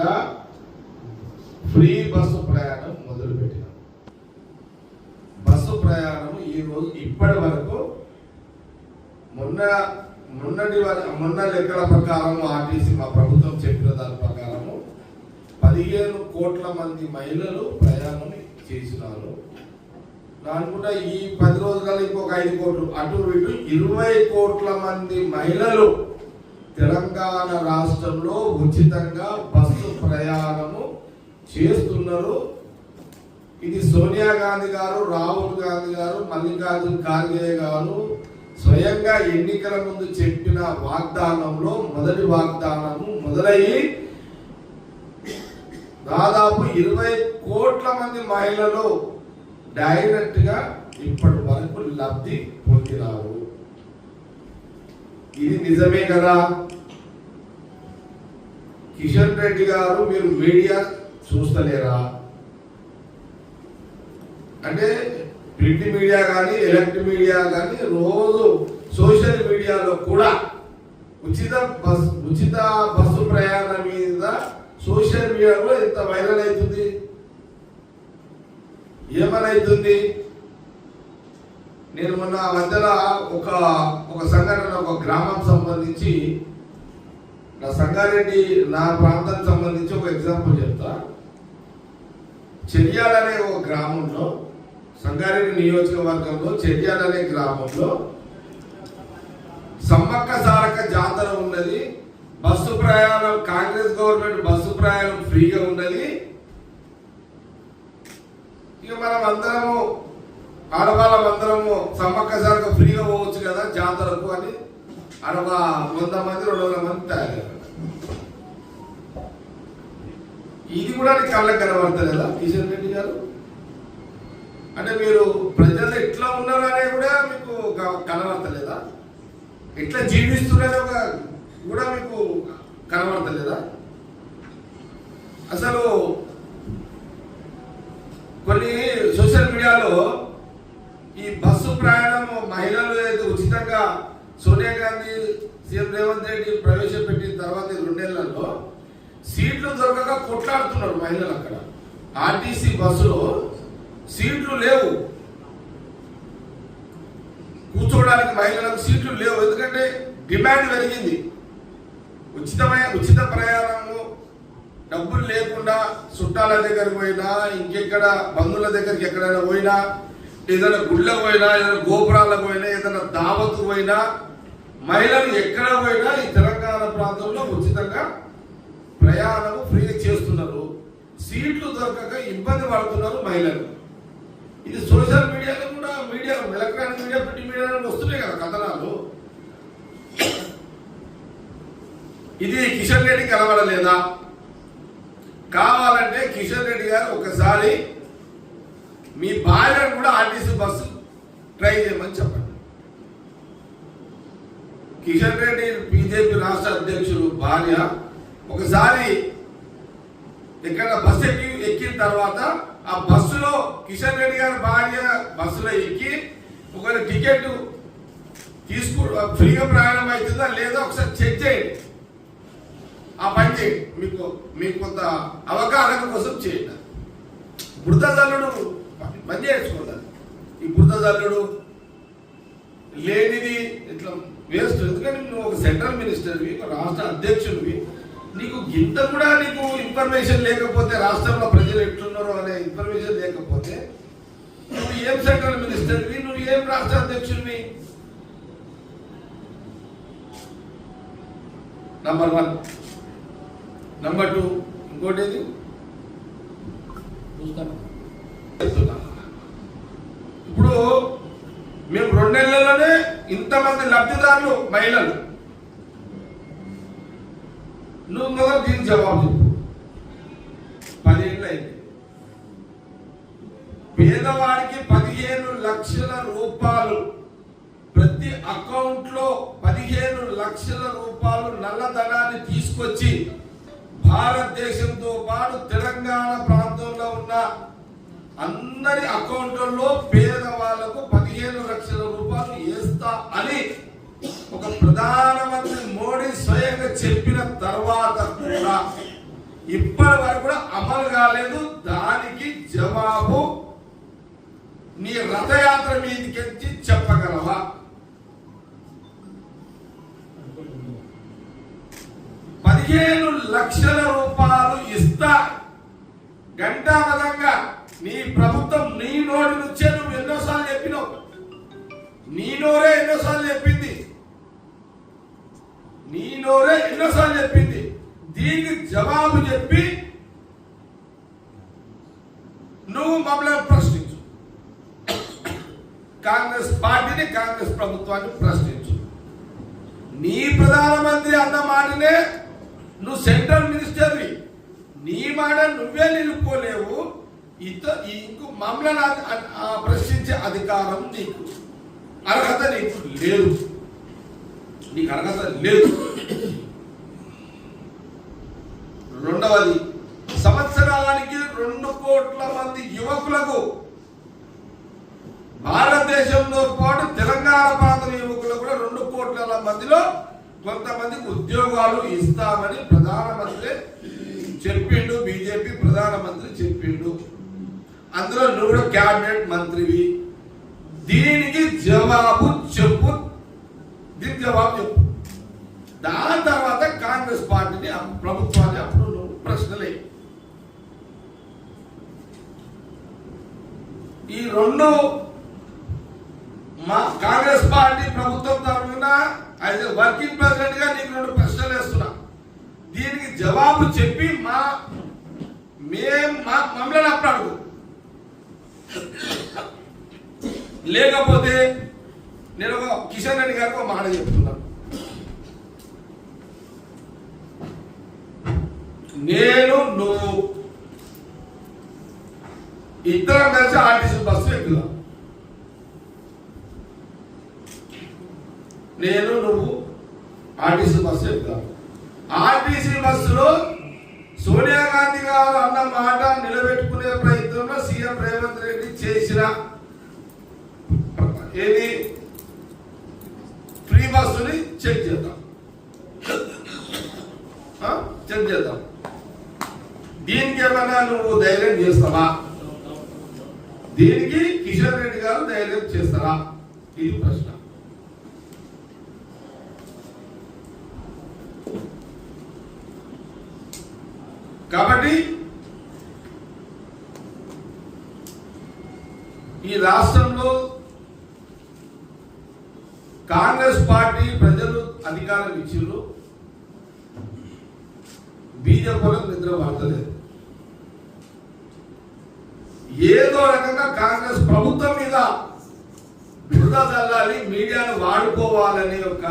భాగంగా free bus ప్రయాణం మొదలుపెట్టినాం. Bus ప్రయాణం ఈ రోజు ఇప్పటి వరకు మొన్న మొన్నటి మొన్న లెక్కల ప్రకారము ఆర్టీసీ మా ప్రభుత్వం చెప్పిన దాని ప్రకారము పదిహేను కోట్ల మంది మహిళలు ప్రయాణం చేసినారు. నా అనుకుంటా ఈ పది రోజులలో ఇంకొక ఐదు కోట్లు అటు ఇటు ఇరవై కోట్ల మంది మహిళలు తెలంగాణ రాష్ట్రంలో ఉచితంగా బస్సు ప్రయాణము చేస్తున్నారు. ఇది సోనియా గాంధీ గారు రాహుల్ గాంధీ గారు మల్లికార్జున్ ఖార్గే గారు స్వయంగా ఎన్నికల ముందు చెప్పిన వాగ్దానంలో మొదటి వాగ్దానము మొదలయ్యి దాదాపు ఇరవై కోట్ల మంది మహిళలు డైరెక్ట్గా ఇప్పటి వరకు లబ్ధి పొందినారు. ఇది నిజమే కదా? కిషన్ రెడ్డి గారు మీరు మీడియా చూస్తలేరా? అంటే ప్రింట్ మీడియా కానీ ఎలక్ట్రిక్ మీడియా కానీ రోజు సోషల్ మీడియాలో కూడా ఉచిత బస్ ఉచిత బస్సు ప్రయాణం మీద సోషల్ మీడియాలో ఎంత వైరల్ అవుతుంది. ఏమనవుతుంది నేను మొన్న మధ్యలో ఒక ఒక సంఘటన ఒక గ్రామం సంబంధించి నా సంగారెడ్డి నా ప్రాంతానికి సంబంధించి ఒక ఎగ్జాంపుల్ చెప్తా. చెర్యాల అనే ఒక గ్రామంలో సంగారెడ్డి నియోజకవర్గంలో చెర్యాల అనే గ్రామంలో సమ్మక్క సారక జాతర ఉన్నది. బస్సు ప్రయాణం కాంగ్రెస్ గవర్నమెంట్ బస్సు ప్రయాణం ఫ్రీగా ఉన్నది. ఇక మనం అందరము ఆడవాళ్ళం అందరము సమ్మక్క సరక ఫ్రీగా పోవచ్చు కదా జాతరకు అని అరవ వంద మంది రెండు వందల మంది తయారు ఇది కూడా నీకు కళ్ళకి కనబడతలేదా కిషన్ రెడ్డి గారు? అంటే మీరు ప్రజలు ఎట్లా ఉన్నారు అనేది కూడా మీకు కనబడతలేదా? ఎట్లా జీవిస్తున్నారో ఒక- కూడా మీకు కనబడతలేదా? అసలు కొన్ని సోషల్ మీడియాలో ఈ బస్సు ప్రయాణం మహిళలు అయితే ఉచితంగా సోనియా గాంధీ సీఎం రేవంత్ రెడ్డి ప్రవేశపెట్టిన తర్వాత రెండేళ్ళలో సీట్లు దొరకక కొట్లాడుతున్నారు మహిళలు అక్కడ. ఆర్టీసీ బస్సులో సీట్లు లేవు. కూర్చోవడానికి మహిళలకు సీట్లు లేవు. ఎందుకంటే డిమాండ్ పెరిగింది. ఉచితమైన ఉచిత ప్రయాణము డబ్బులు లేకుండా చుట్టాల దగ్గరికి పోయినా ఇంకెక్కడ బంధువుల దగ్గరికి ఎక్కడైనా పోయినా ఏదైనా గుళ్ళకు పోయినా ఏదైనా గోపురాలకు పోయినా ఏదైనా దావత్ పోయినా మహిళలు ఎక్కడ పోయినా ఈ తెలంగాణ ప్రాంతంలో ఉచితంగా ప్రయాణం ఫ్రీ చేస్తున్నారు. సీట్లు దొరకక ఇబ్బంది పడుతున్నారు మహిళలు. ఇది సోషల్ మీడియాలో కూడా మీడియా ఎలక్ట్రానిక్ మీడియా ప్రింట్ మీడియాలో వస్తున్నాయి కదా కథనాలు. ఇది కిషన్ రెడ్డి కనబడలేదా? కావాలంటే కిషన్ రెడ్డి గారు ఒకసారి మీ భార్య ఆర్టీసీ బస్సు ట్రై చేయమని చెప్పండి. కిషన్ రెడ్డి బీజేపీ రాష్ట్ర అధ్యక్షులు భార్య ఒకసారి ఎక్కడ బస్సు ఎక్కి ఎక్కిన తర్వాత ఆ బస్సులో కిషన్ రెడ్డి గారి భార్య బస్సులో ఎక్కి ఒక టికెట్ తీసుకు ఫ్రీగా ప్రయాణం అవుతుందా లేదా ఒకసారి చెక్ చేయండి. ఆ పని చేయండి. మీకు మీకు కొంత అవగాహన కోసం చేయండి. బురద పని చేసుకోవాలి ఈ బురద జల్లుడు లేనిది ఇట్లా వేస్ట్. ఎందుకంటే నువ్వు ఒక సెంట్రల్ మినిస్టర్వి ఒక రాష్ట్ర అధ్యక్షుడివి. నీకు ఇంత కూడా నీకు ఇన్ఫర్మేషన్ లేకపోతే రాష్ట్రంలో ప్రజలు ఎట్లున్నారో అనే ఇన్ఫర్మేషన్ లేకపోతే నువ్వు ఏం సెంట్రల్ మినిస్టర్వి నువ్వు ఏం రాష్ట్ర అధ్యక్షుడివి? నంబర్ వన్ నంబర్ టూ ఇంకోటి ఏది చూస్తాను. ఇప్పుడు మేము రెండు నెలల్లోనే ఇంతమంది లబ్ధిదారులు మహిళలు. నువ్వు మొదలు దీనికి జవాబు చెప్పు. పదేళ్ళు అయింది పేదవాడికి పదిహేను లక్షల రూపాయలు. ప్రతి అకౌంట్లో పదిహేను లక్షల రూపాయలు నల్లధనాన్ని తీసుకొచ్చి భారతదేశంతో పాటు తెలంగాణ ప్రాంతంలో ఉన్న అందరి అకౌంట్లలో పేదవాళ్ళకు పదిహేను లక్షల రూపాయలు వేస్తా అని ఒక ప్రధానమంత్రి మోడీ స్వయంగా చెప్పిన తర్వాత కూడా ఇప్పటి వరకు కూడా అమలు కాలేదు. దానికి జవాబు నీ రథయాత్ర మీదకి చెప్పగలవా? పదిహేను లక్షల రూపాయలు ఇస్తా. గంటాపదంగా నీ ప్రభుత్వం నీ నోటి నుంచే నువ్వు ఎన్నోసార్లు చెప్పినావు. నీ నోరే ఎన్నోసార్లు చెప్పింది. నీ నోరే ఎన్నోసార్లు చెప్పింది. దీనికి జవాబు చెప్పి నువ్వు మమ్మల్ని ప్రశ్నించు. కాంగ్రెస్ పార్టీని కాంగ్రెస్ ప్రభుత్వాన్ని ప్రశ్నించు. నీ ప్రధానమంత్రి అన్న మాటనే నువ్వు సెంట్రల్ మినిస్టర్వి. నీ మాట నువ్వే నిలుపుకోలేవు. ఇత ఇంకో మమ్మల్ని ఆ ప్రశ్నించే అధికారం నీకు. అర్హత నీకు లేదు. నీకు అర్హత లేదు. రెండవది సంవత్సరానికి రెండు కోట్ల మంది యువకులకు భారతదేశంతో పాటు తెలంగాణ ప్రాంత యువకులకు కూడా రెండు కోట్ల మందిలో కొంతమందికి ఉద్యోగాలు ఇస్తామని ప్రధానమంత్రి చెప్పిండు బీజేపీ ప్రధానమంత్రి చెప్పిండు. అందులో నువ్వు కూడా క్యాబినెట్ మంత్రివి. దీనికి జవాబు చెప్పు. దీనికి జవాబు చెప్పు. దాని తర్వాత కాంగ్రెస్ పార్టీని ప్రభుత్వాన్ని అప్పుడు నువ్వు ప్రశ్నలే. ఈ రెండు మా కాంగ్రెస్ పార్టీ ప్రభుత్వం తరఫున అయితే వర్కింగ్ ప్రెసిడెంట్గా నీకు రెండు ప్రశ్నలు వేస్తున్నా. దీనికి జవాబు చెప్పి మా మేము మా మమ్మల్ని అప్పుడు అడుగు లేకపోతే నేను ఒక కిషన్ రెడ్డి గారికి ఒక మాట చెప్తున్నాను నేను నువ్వు ఇద్దరం కలిసి ఆర్టీసీ బస్సు ఎక్కుదాం. నేను నువ్వు ఆర్టీసీ బస్సు ఎక్కుదాం. ఆర్టీసీ బస్సులో సోనియా గాంధీ గారు అన్న మాట నిలబెట్టుకునే ప్రయత్నంలో సీఎం రేవంత్ రెడ్డి చేసిన ఏది? ఫ్రీ బస్సుని చెక్ చేద్దాం. చెక్ చేద్దాం. దీనికి ఏమైనా నువ్వు ధైర్యం చేస్తావా? దీనికి కిషన్ రెడ్డి గారు ధైర్యం చేస్తారా? ఇది ప్రశ్న. కాబట్టి ఈ రాష్ట్రంలో కాంగ్రెస్ పార్టీ ప్రజలు అధికారం ఇచ్చిండ్రు. బీజేపీలకు నిద్ర పడతలేదు. ఏదో రకంగా కాంగ్రెస్ ప్రభుత్వం మీద బురద చల్లాలి మీడియాను వాడుకోవాలనే ఒక